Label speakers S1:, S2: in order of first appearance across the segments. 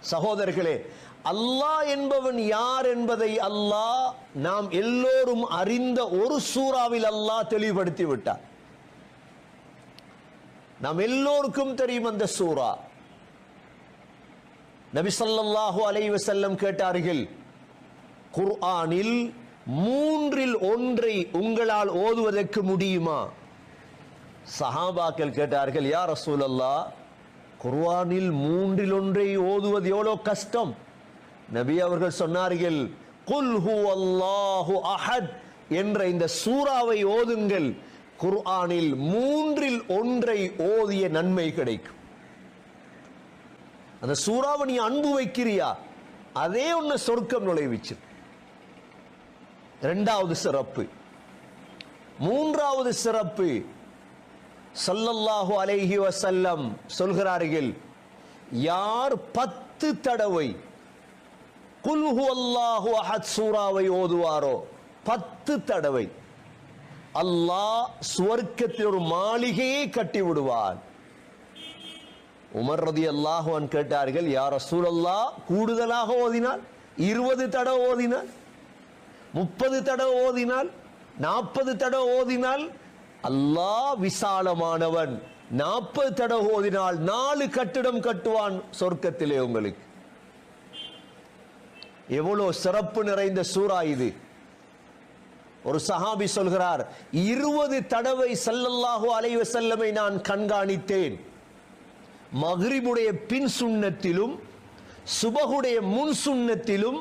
S1: சகோதரர்களே அல்லாஹ் என்பவன் யார் என்பதை அல்லாஹ் நாம் எல்லோரும் அறிந்த ஒரு சூறாவில் அல்லாஹ் தெளிவுபடுத்தி விட்டார் நாம் எல்லோருக்கும் தெரியும் அந்த சூறா. நபி அலைவசல்லம் கேட்டார்கள் குர்ஆனில் மூன்றில் ஒன்றை உங்களால் ஓதுவதற்கு முடியுமா? சஹாபாக்கள் கேட்டார்கள் யார் ரசூல் அல்லாஹ் குர்ஆனில் மூன்றில் ஒன்றை ஓதுவது எவ்வளோ கஷ்டம்? நபி அவர்கள் சொன்னார்கள் குல் ஹுவல்லாஹு அஹத் என்ற இந்த சூறாவை ஓதுங்கள். குர்ஆனில் மூன்றில் ஒன்றை ஓதிய நன்மை கிடைக்கும். அந்த சூறாவை நீ அன்பு வைக்கிறியா? அதே ஒன்று சொர்க்கம் நுழைவிச்சு. இரண்டாவது சிறப்பு. மூன்றாவது சிறப்பு சல்லல்லாஹு அலைஹி வசல்லம் சொல்கிறார்கள் யார் பத்து தடவை குல்ஹு அல்லாஹு அஹத் சூறாவை ஓதுவாரோ பத்து தடவை அல்லாஹ் சுவர்க்கத்தில் ஒரு மாளிகையை கட்டி விடுவான். உமர் ரதி அல்லாஹுவன் கேட்டார்கள் யார் ரசூலல்லா கூடுதலாக ஓதினால் இருபது தடவை ஓதினால் முப்பது தடவை ஓதினால் நாற்பது தடவை ஓதினால் அல்லாஹ் விசாலமானவன். நாற்பது தடவை ஓதினால் நாலு கட்டிடம் கட்டுவான் சொர்க்கத்திலே உங்களுக்கு. எவ்வளோ சிறப்பு நிறைந்த சூறா இது. ஒரு சஹாபி சொல்கிறார் இருபது தடவை ஸல்லல்லாஹு அலைவ செல்லமை நான் கண்காணித்தேன். மக்ரிபுடைய பின் சுண்ணத்திலும் சுபகுடைய முன் சுண்ணத்திலும்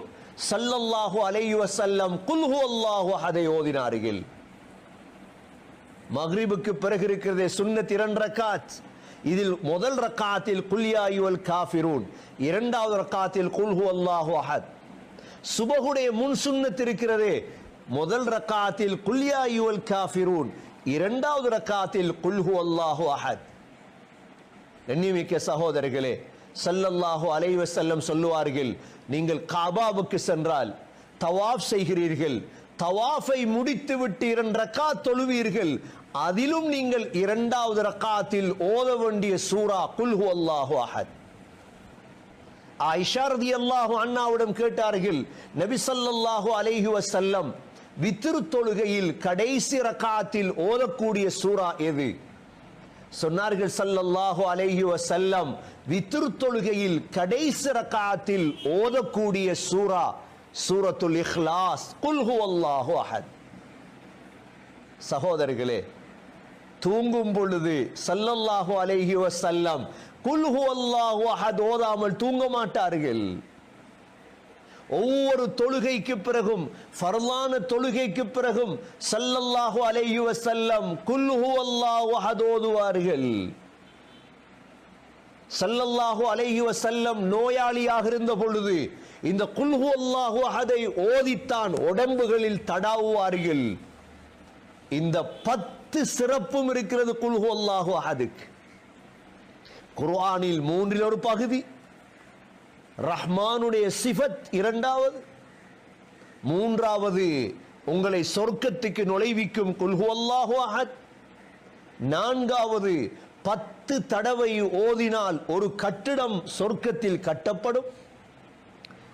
S1: ஸல்லல்லாஹு அலைவ செல்லம் குல் அல்லாஹோ அதை ஓதினார்கள். மஹ்ரிபுக்கு பிறகு இருக்கிறதே சுன்னத் இரண்டு ரக்காத். இதில் முதல் ரக்காத்தில் குல்யாயுவல் காஃபிரூன். இரண்டாவது ரக்காத்தில் குல்ஹு அல்லாஹு அஹத். சுபகுடைய முன் சுன்னத் இருக்கிறதே முதல் ரக்காத்தில் குல்யாயுவல் காஃபிரூன். இரண்டாவது ரக்காத்தில் குல்ஹு அல்லாஹு அஹத். எண்ணிமிக்க சகோதரர்களே சல்லல்லாஹு அலைவ செல்லம் சொல்லுவார்கள் நீங்கள் காபாவுக்கு சென்றால் தவாஃப் செய்கிறீர்கள். தவாஃபை முடித்துவிட்டு இரண்டு ரக்காத் தொழுவீர்கள். அதிலும் நீங்கள் இரண்டாவது ரக்காத்தில் ஓத வேண்டிய சூரா குல்ஹு அல்லாஹு அஹத். ஆயிஷா ரதியல்லாஹு அண்ணாவிடம் கேட்டார்கள் நபி ஸல்லல்லாஹு அலைஹி வசல்லம் வித்திரு தொழுகையில் கடைசி ரக்காத்தில் ஓதக்கூடிய சூரா எது? சொன்னார்கள் சல்லல்லாஹு அலைஹி வசல்லம் வித்திரு தொழுகையில் கடைசி ரக்காத்தில் ஓதக்கூடிய சூரா சூரத்துல் இஹ்லாஸ் குல்ஹு அல்லாஹு அஹத். சகோதரர்களே தூங்கும் பொழுது சல்லல்லாஹு அலைஹி வசல்லம் குல்ஹு அல்லாஹு அஹத் ஓதாமல் தூங்க மாட்டார்கள். ஒவ்வொரு தொழுகைக்கு பிறகும் ஃபர்லான தொழுகைக்கு பிறகும் சல்லல்லாஹு அலைஹி வசல்லம் குல்ஹு அல்லாஹு அஹத் ஓதுவார்கள். சல்லல்லாஹு அலைஹி வசல்லம் நோயாளியாக இருந்த பொழுது இந்த குல்ஹு அல்லாஹு அஹதை ஓதித்தான் உடம்புகளில் தடாவுவார்கள். இந்த பத்து சிறப்பும் இருக்கிறது. குல்ஹு அல்லாஹு அஹதுக்கு குர்ஆனில் மூன்றில் ஒரு பகுதி. ரஹ்மானுடைய சிஃபத் இரண்டாவது. மூன்றாவது உங்களை சொர்க்கத்துக்கு நுழைவிக்கும் குல்ஹு அல்லாஹு அஹத். நான்காவது பத்து தடவை ஓதினால் ஒரு கட்டிடம் சொர்க்கத்தில் கட்டப்படும்.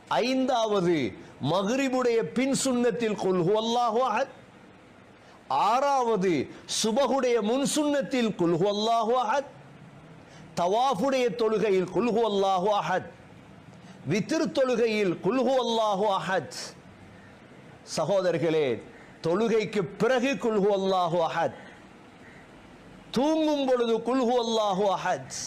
S1: ஐந்தாவது மக்ரிபுடைய பின் சுண்ணத்தில் குல்ஹு அல்லாஹு அஹத். ஆறாவது சுபகுடைய முன் சுண்ணத்தில் குல்ஹு அல்லாஹு அஹத் தவாஃபுடைய தொழுகையில் குல்ஹு அல்லாஹு அஹத் வித்திரு தொழுகையில் குல்ஹு அல்லாஹு அஹத் சகோதரர்களே தொழுகைக்கு பிறகு குல்ஹு அல்லாஹு அஹத் தூங்கும் பொழுது குல்ஹு அல்லாஹு அஹத்